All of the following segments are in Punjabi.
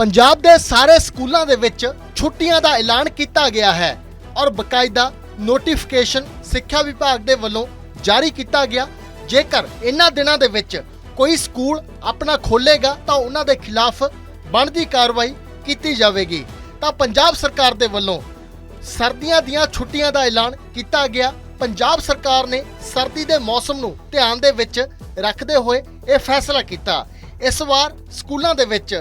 ਪੰਜਾਬ ਦੇ ਸਾਰੇ ਸਕੂਲਾਂ ਦੇ ਵਿੱਚ ਛੁੱਟੀਆਂ ਦਾ ਐਲਾਨ ਕੀਤਾ ਗਿਆ ਹੈ ਔਰ ਬਕਾਇਦਾ ਨੋਟੀਫਿਕੇਸ਼ਨ ਸਿੱਖਿਆ ਵਿਭਾਗ ਦੇ ਵੱਲੋਂ ਜਾਰੀ ਕੀਤਾ ਗਿਆ। ਜੇਕਰ ਇਹਨਾਂ ਦਿਨਾਂ ਦੇ ਵਿੱਚ ਕੋਈ ਸਕੂਲ ਆਪਣਾ ਖੋਲੇਗਾ ਤਾਂ ਉਹਨਾਂ ਦੇ ਖਿਲਾਫ ਬਣਦੀ ਕਾਰਵਾਈ ਕੀਤੀ ਜਾਵੇਗੀ। ਤਾਂ ਪੰਜਾਬ ਸਰਕਾਰ ਦੇ ਵੱਲੋਂ ਸਰਦੀਆਂ ਦੀਆਂ ਛੁੱਟੀਆਂ ਦਾ ਐਲਾਨ ਕੀਤਾ ਗਿਆ। ਪੰਜਾਬ ਸਰਕਾਰ ਨੇ ਸਰਦੀ ਦੇ ਮੌਸਮ ਨੂੰ ਧਿਆਨ ਦੇ ਵਿੱਚ ਰੱਖਦੇ ਹੋਏ ਇਹ ਫੈਸਲਾ ਕੀਤਾ। ਇਸ ਵਾਰ ਸਕੂਲਾਂ ਦੇ ਵਿੱਚ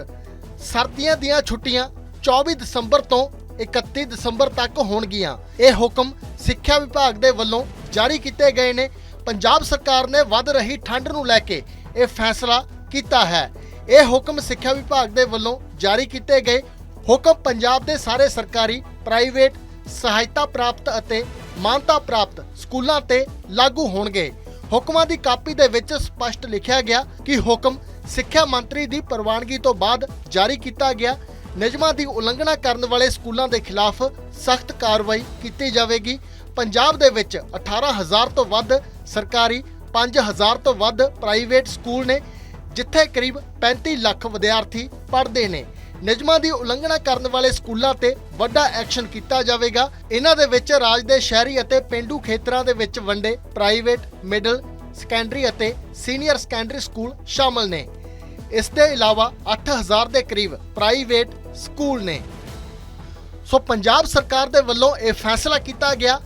ਸਰਦੀਆਂ ਦੀਆਂ ਛੁੱਟੀਆਂ 24 ਦਸੰਬਰ ਤੋਂ 31 ਦਸੰਬਰ ਤੱਕ ਹੋਣਗੀਆਂ। ਇਹ ਹੁਕਮ ਸਿੱਖਿਆ ਵਿਭਾਗ ਦੇ ਵੱਲੋਂ ਜਾਰੀ ਕੀਤੇ ਗਏ ਨੇ। ਪੰਜਾਬ ਸਰਕਾਰ ਨੇ ਵੱਧ ਰਹੀ ਠੰਡ ਨੂੰ ਲੈ ਕੇ ਇਹ ਫੈਸਲਾ ਕੀਤਾ ਹੈ। ਇਹ ਹੁਕਮ ਸਿੱਖਿਆ ਵਿਭਾਗ ਦੇ ਵੱਲੋਂ ਜਾਰੀ ਕੀਤੇ ਗਏ। ਹੁਕਮ ਪੰਜਾਬ ਦੇ ਸਾਰੇ ਸਰਕਾਰੀ, ਪ੍ਰਾਈਵੇਟ ਸਹਾਇਤਾ ਪ੍ਰਾਪਤ ਅਤੇ ਮਾਨਤਾ ਪ੍ਰਾਪਤ ਸਕੂਲਾਂ ਤੇ ਲਾਗੂ ਹੋਣਗੇ। ਹੁਕਮਾਂ ਦੀ ਕਾਪੀ ਦੇ ਵਿੱਚ ਸਪਸ਼ਟ ਲਿਖਿਆ ਗਿਆ ਕਿ ਹੁਕਮ ਸਿੱਖਿਆ ਮੰਤਰੀ ਦੀ ਪ੍ਰਵਾਨਗੀ ਤੋਂ ਬਾਅਦ ਜਾਰੀ ਕੀਤਾ ਗਿਆ। ਨਿਯਮਾਂ ਦੀ ਉਲੰਘਣਾ ਕਰਨ ਵਾਲੇ ਸਕੂਲਾਂ ਦੇ ਖਿਲਾਫ ਸਖਤ ਕਾਰਵਾਈ ਕੀਤੀ ਜਾਵੇਗੀ। ਪੰਜਾਬ ਦੇ ਵਿੱਚ 18000 ਤੋਂ ਵੱਧ ਸਰਕਾਰੀ 5000 ਤੋਂ ਵੱਧ ਪ੍ਰਾਈਵੇਟ ਸਕੂਲ ਨੇ, ਜਿੱਥੇ ਕਰੀਬ 35 ਲੱਖ ਵਿਦਿਆਰਥੀ ਪੜ੍ਹਦੇ ਨੇ। ਨਿਯਮਾਂ ਦੀ ਉਲੰਘਣਾ ਕਰਨ ਵਾਲੇ ਸਕੂਲਾਂ ਤੇ ਵੱਡਾ ਐਕਸ਼ਨ ਕੀਤਾ ਜਾਵੇਗਾ। ਇਹਨਾਂ ਦੇ ਵਿੱਚ ਰਾਜ ਦੇ ਸ਼ਹਿਰੀ ਅਤੇ ਪਿੰਡੂ ਖੇਤਰਾਂ ਦੇ ਵਿੱਚ ਵੰਡੇ ਪ੍ਰਾਈਵੇਟ, ਮਿਡਲ, ਸੈਕੰਡਰੀ ਅਤੇ ਸੀਨੀਅਰ ਸੈਕੰਡਰੀ ਸਕੂਲ ਸ਼ਾਮਲ ਨੇ। ਇਸ ਦੇ ਇਲਾਵਾ 8000 ਦੇ ਕਰੀਬ ਪ੍ਰਾਈਵੇਟ ਸਕੂਲ ਨੇ। ਸੋ ਪੰਜਾਬ ਸਰਕਾਰ ਦੇ ਵੱਲੋਂ ਇਹ ਫੈਸਲਾ ਕੀਤਾ ਗਿਆ,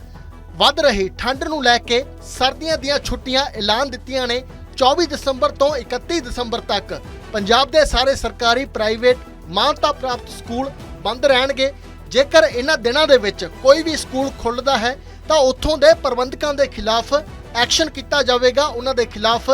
ਵੱਧ ਰਹੀ ਠੰਡ ਨੂੰ ਲੈ ਕੇ ਸਰਦੀਆਂ ਦੀਆਂ ਛੁੱਟੀਆਂ ਐਲਾਨ ਦਿੱਤੀਆਂ ਨੇ। 24 ਦਸੰਬਰ ਤੋਂ 31 ਦਸੰਬਰ ਤੱਕ ਪੰਜਾਬ ਦੇ ਸਾਰੇ ਸਰਕਾਰੀ ਪ੍ਰਾਈਵੇਟ ਮਾਨਤਾ ਪ੍ਰਾਪਤ ਸਕੂਲ ਬੰਦ ਰਹਿਣਗੇ। ਜੇਕਰ ਇਹਨਾਂ ਦਿਨਾਂ ਦੇ ਵਿੱਚ ਕੋਈ ਵੀ ਸਕੂਲ ਖੁੱਲਦਾ ਹੈ, ਤਾਂ ਉੱਥੋਂ ਦੇ ਪ੍ਰਬੰਧਕਾਂ ਦੇ ਖਿਲਾਫ ਐਕਸ਼ਨ ਕੀਤਾ ਜਾਵੇਗਾ। ਉਹਨਾਂ ਦੇ ਖਿਲਾਫ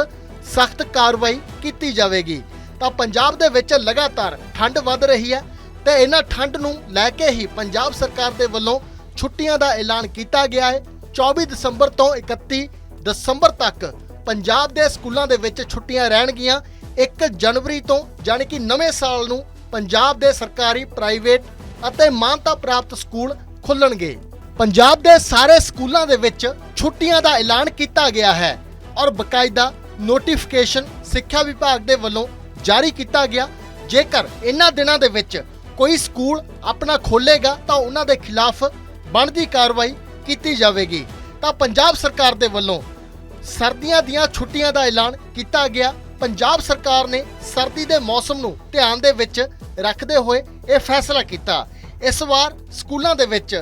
ਸਖਤ ਕਾਰਵਾਈ ਕੀਤੀ ਜਾਵੇਗੀ। ਤਾਂ ਪੰਜਾਬ ਦੇ ਵਿੱਚ ਲਗਾਤਾਰ ਠੰਡ ਵੱਧ ਰਹੀ ਹੈ ਤੇ ਇਹਨਾਂ ਠੰਡ ਨੂੰ ਲੈ ਕੇ ਹੀ ਪੰਜਾਬ ਸਰਕਾਰ ਦੇ ਵੱਲੋਂ ਛੁੱਟੀਆਂ ਦਾ ਐਲਾਨ ਕੀਤਾ ਗਿਆ ਹੈ। 24 ਦਸੰਬਰ ਤੋਂ 31 ਦਸੰਬਰ ਤੱਕ ਪੰਜਾਬ ਦੇ ਸਕੂਲਾਂ ਦੇ ਵਿੱਚ ਛੁੱਟੀਆਂ ਰਹਿਣਗੀਆਂ। 1 ਜਨਵਰੀ ਤੋਂ ਯਾਨੀ ਕਿ ਨਵੇਂ ਸਾਲ ਨੂੰ ਪੰਜਾਬ ਦੇ ਸਰਕਾਰੀ ਪ੍ਰਾਈਵੇਟ ਅਤੇ ਮਾਨਤਾ ਪ੍ਰਾਪਤ ਸਕੂਲ ਖੁੱਲਣਗੇ। ਪੰਜਾਬ ਦੇ ਸਾਰੇ ਸਕੂਲਾਂ ਦੇ ਵਿੱਚ ਛੁੱਟੀਆਂ ਦਾ ਐਲਾਨ ਕੀਤਾ ਗਿਆ ਹੈ ਔਰ ਬਕਾਇਦਾ ਨੋਟੀਫਿਕੇਸ਼ਨ ਸਿੱਖਿਆ ਵਿਭਾਗ ਦੇ ਵੱਲੋਂ ਜਾਰੀ ਕੀਤਾ ਗਿਆ। ਜੇਕਰ ਇਹਨਾਂ ਦਿਨਾਂ ਦੇ ਵਿੱਚ ਕੋਈ ਸਕੂਲ ਆਪਣਾ ਖੋਲੇਗਾ ਤਾਂ ਉਹਨਾਂ ਦੇ ਖਿਲਾਫ ਬਣਦੀ ਕਾਰਵਾਈ ਕੀਤੀ ਜਾਵੇਗੀ। ਤਾਂ ਪੰਜਾਬ ਸਰਕਾਰ ਦੇ ਵੱਲੋਂ ਸਰਦੀਆਂ ਦੀਆਂ ਛੁੱਟੀਆਂ ਦਾ ਐਲਾਨ ਕੀਤਾ ਗਿਆ। ਪੰਜਾਬ ਸਰਕਾਰ ਨੇ ਸਰਦੀ ਦੇ ਮੌਸਮ ਨੂੰ ਧਿਆਨ ਦੇ ਵਿੱਚ ਰੱਖਦੇ ਹੋਏ ਇਹ ਫੈਸਲਾ ਕੀਤਾ। ਇਸ ਵਾਰ ਸਕੂਲਾਂ ਦੇ ਵਿੱਚ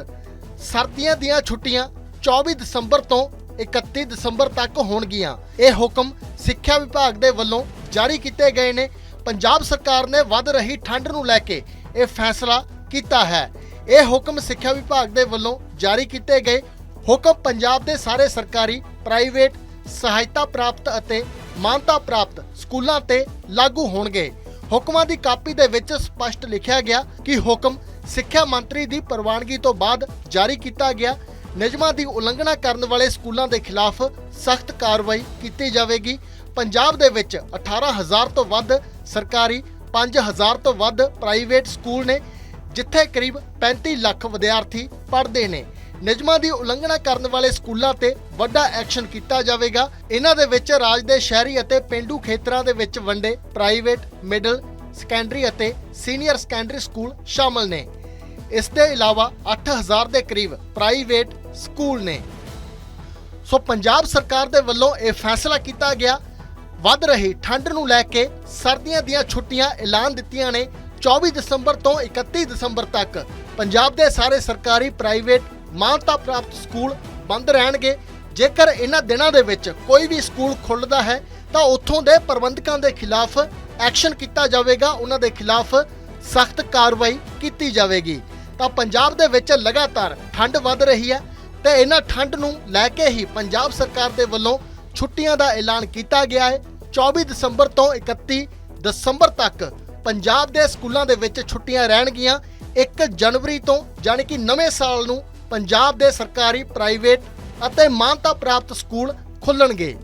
ਸਰਦੀਆਂ ਦੀਆਂ ਛੁੱਟੀਆਂ 24 ਦਸੰਬਰ ਤੋਂ 31 ਦਸੰਬਰ ਤੱਕ ਹੋਣਗੀਆਂ। ਇਹ ਹੁਕਮ ਸਿੱਖਿਆ ਵਿਭਾਗ ਦੇ ਵੱਲੋਂ ਜਾਰੀ ਕੀਤੇ ਗਏ ਨੇ। ਪੰਜਾਬ ਸਰਕਾਰ ਨੇ ਵੱਧ ਰਹੀ ਠੰਡ ਨੂੰ ਲੈ ਕੇ ਇਹ ਫੈਸਲਾ ਕੀਤਾ ਹੈ। ਇਹ ਹੁਕਮ ਸਿੱਖਿਆ ਵਿਭਾਗ ਦੇ ਵੱਲੋਂ ਜਾਰੀ ਕੀਤੇ ਗਏ। ਹੁਕਮ ਪੰਜਾਬ ਦੇ ਸਾਰੇ ਸਰਕਾਰੀ, ਪ੍ਰਾਈਵੇਟ ਸਹਾਇਤਾ ਪ੍ਰਾਪਤ ਅਤੇ ਮਾਨਤਾ ਪ੍ਰਾਪਤ ਸਕੂਲਾਂ ਤੇ ਲਾਗੂ ਹੋਣਗੇ। ਹੁਕਮਾਂ ਦੀ ਕਾਪੀ ਦੇ ਵਿੱਚ ਸਪਸ਼ਟ ਲਿਖਿਆ ਗਿਆ ਕਿ ਹੁਕਮ ਸਿੱਖਿਆ ਮੰਤਰੀ ਦੀ ਪ੍ਰਵਾਨਗੀ ਤੋਂ ਬਾਅਦ ਜਾਰੀ ਕੀਤਾ ਗਿਆ। ਨਿਯਮਾਂ ਦੀ ਉਲੰਘਣਾ ਕਰਨ ਵਾਲੇ ਸਕੂਲਾਂ ਦੇ ਖਿਲਾਫ ਸਖਤ ਕਾਰਵਾਈ ਕੀਤੀ ਜਾਵੇਗੀ। ਪੰਜਾਬ ਦੇ ਵਿੱਚ 18000 ਤੋਂ ਵੱਧ ਸਰਕਾਰੀ 5000 ਤੋਂ ਵੱਧ ਪ੍ਰਾਈਵੇਟ ਸਕੂਲ ਨੇ, ਜਿੱਥੇ ਕਰੀਬ 35 ਲੱਖ ਵਿਦਿਆਰਥੀ ਪੜ੍ਹਦੇ ਨੇ। ਨਿਯਮਾਂ ਦੀ ਉਲੰਘਣਾ ਕਰਨ ਵਾਲੇ ਸਕੂਲਾਂ ਤੇ ਵੱਡਾ ਐਕਸ਼ਨ ਕੀਤਾ ਜਾਵੇਗਾ। ਇਹਨਾਂ ਦੇ ਵਿੱਚ ਰਾਜ ਦੇ ਸ਼ਹਿਰੀ ਅਤੇ ਪਿੰਡੂ ਖੇਤਰਾਂ ਦੇ ਵਿੱਚ ਵੰਡੇ ਪ੍ਰਾਈਵੇਟ, ਮਿਡਲ, ਸੈਕੰਡਰੀ ਅਤੇ ਸੀਨੀਅਰ ਸੈਕੰਡਰੀ ਸਕੂਲ ਸ਼ਾਮਲ ਨੇ। ਇਸ ਦੇ ਇਲਾਵਾ 8000 ਦੇ ਕਰੀਬ ਪ੍ਰਾਈਵੇਟ ਸਕੂਲ ਨੇ। ਸੋ ਪੰਜਾਬ ਸਰਕਾਰ ਦੇ ਵੱਲੋਂ ਇਹ ਫੈਸਲਾ ਕੀਤਾ ਗਿਆ ਵੱਧ ਰਹੀ ਠੰਡ ਨੂੰ ਲੈ ਕੇ ਸਰਦੀਆਂ ਦੀਆਂ ਛੁੱਟੀਆਂ ਐਲਾਨ ਦਿੱਤੀਆਂ ਨੇ 24 ਦਸੰਬਰ ਤੋਂ 31 ਦਸੰਬਰ ਤੱਕ। ਪੰਜਾਬ ਦੇ ਸਾਰੇ ਸਰਕਾਰੀ ਪ੍ਰਾਈਵੇਟ ਮਾਨਤਾ ਪ੍ਰਾਪਤ ਸਕੂਲ ਬੰਦ ਰਹਿਣਗੇ। ਜੇਕਰ ਇਹਨਾਂ ਦਿਨਾਂ ਦੇ ਵਿੱਚ ਕੋਈ ਵੀ ਸਕੂਲ ਖੁੱਲਦਾ ਹੈ, ਤਾਂ ਉੱਥੋਂ ਦੇ ਪ੍ਰਬੰਧਕਾਂ ਦੇ ਖਿਲਾਫ ਐਕਸ਼ਨ ਕੀਤਾ ਜਾਵੇਗਾ। ਉਹਨਾਂ ਦੇ ਖਿਲਾਫ ਸਖਤ ਕਾਰਵਾਈ ਕੀਤੀ ਜਾਵੇਗੀ। ਤਾਂ ਪੰਜਾਬ ਦੇ ਵਿੱਚ ਲਗਾਤਾਰ ਠੰਡ ਵੱਧ ਰਹੀ ਹੈ ਤੇ ਇਹਨਾਂ ਠੰਡ ਨੂੰ ਲੈ ਕੇ ਹੀ ਪੰਜਾਬ ਸਰਕਾਰ ਦੇ ਵੱਲੋਂ ਛੁੱਟੀਆਂ ਦਾ ਐਲਾਨ ਕੀਤਾ ਗਿਆ ਹੈ। 24 ਦਸੰਬਰ ਤੋਂ 31 ਦਸੰਬਰ ਤੱਕ ਪੰਜਾਬ ਦੇ ਸਕੂਲਾਂ ਦੇ ਵਿੱਚ ਛੁੱਟੀਆਂ ਰਹਿਣਗੀਆਂ। 1 ਜਨਵਰੀ ਤੋਂ ਯਾਨੀ ਕਿ ਨਵੇਂ ਸਾਲ ਨੂੰ ਪੰਜਾਬ ਦੇ ਸਰਕਾਰੀ, ਪ੍ਰਾਈਵੇਟ ਅਤੇ ਮਾਨਤਾ ਪ੍ਰਾਪਤ ਸਕੂਲ ਖੁੱਲਣਗੇ।